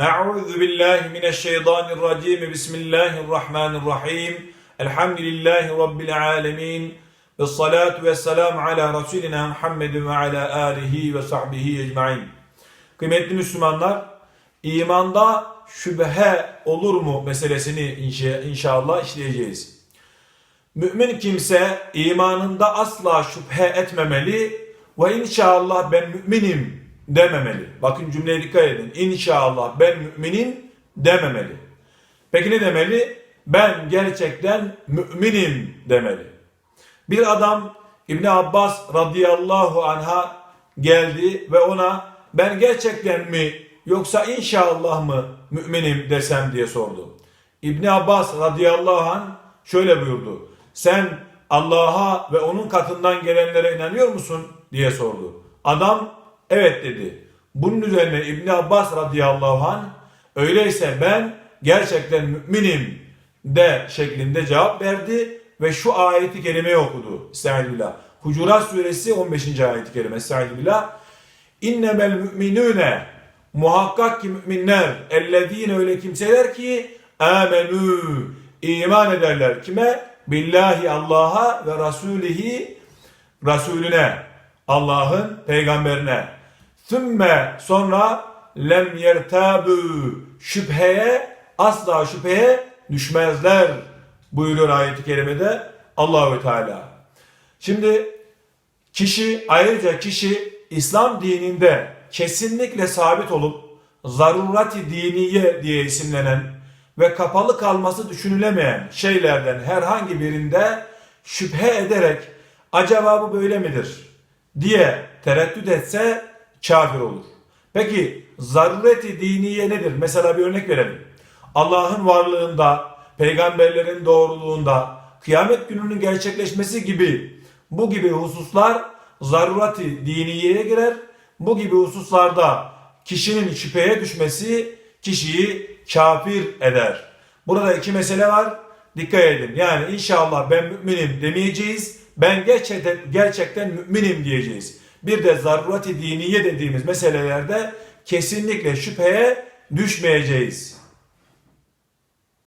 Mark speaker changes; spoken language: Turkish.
Speaker 1: Euzu billahi mineşşeytanirracim. Bismillahirrahmanirrahim. Elhamdülillahi rabbil alamin. Ve salatu ve selam ala Resulina Muhammedin ve ala alihi ve sahbihi ecmaîn. Kıymetli Müslümanlar, imanda şüphe olur mu meselesini inşa inşallah işleyeceğiz. Mümin kimse imanında asla şüphe etmemeli ve inşallah ben müminim dememeli. Bakın cümleye dikkat edin. İnşallah ben müminim dememeli. Peki ne demeli? Ben gerçekten müminim demeli. Bir adam İbn Abbas radıyallahu anha geldi ve ona ben gerçekten mi yoksa inşallah mı müminim desem diye sordu. İbn Abbas radıyallahu anh şöyle buyurdu. Sen Allah'a ve onun katından gelenlere inanıyor musun diye sordu. Adam evet dedi. Bunun üzerine İbn Abbas radıyallahu anh öyleyse ben gerçekten müminim de şeklinde cevap verdi ve şu ayeti kerimeyi okudu. Estaizu billah. Hucurat suresi 15. ayeti kerime. Estaizu billah. İnnemel müminüne muhakkak ki müminler ellezine öyle kimseler ki amenü iman ederler. Kime? Billahi Allah'a ve Rasulihi Resulüne Allah'ın peygamberine. Sümme sonra lem yertabü şüpheye asla şüpheye düşmezler buyuruyor ayet-i kerimede Allahü Teala. Şimdi kişi ayrıca kişi İslam dininde kesinlikle sabit olup zarurati diniye diye isimlenen ve kapalı kalması düşünülemeyen şeylerden herhangi birinde şüphe ederek acaba bu böyle midir diye tereddüt etse kafir olur. Peki zarureti diniye nedir? Mesela bir örnek verelim. Allah'ın varlığında, peygamberlerin doğruluğunda, kıyamet gününün gerçekleşmesi gibi bu gibi hususlar zarurati diniyeye girer. Bu gibi hususlarda kişinin şüpheye düşmesi kişiyi kafir eder. Burada iki mesele var. Dikkat edin. Yani inşallah ben müminim demeyeceğiz. Ben gerçekten, gerçekten müminim diyeceğiz. Bir de zarurati diniye dediğimiz meselelerde kesinlikle şüpheye düşmeyeceğiz.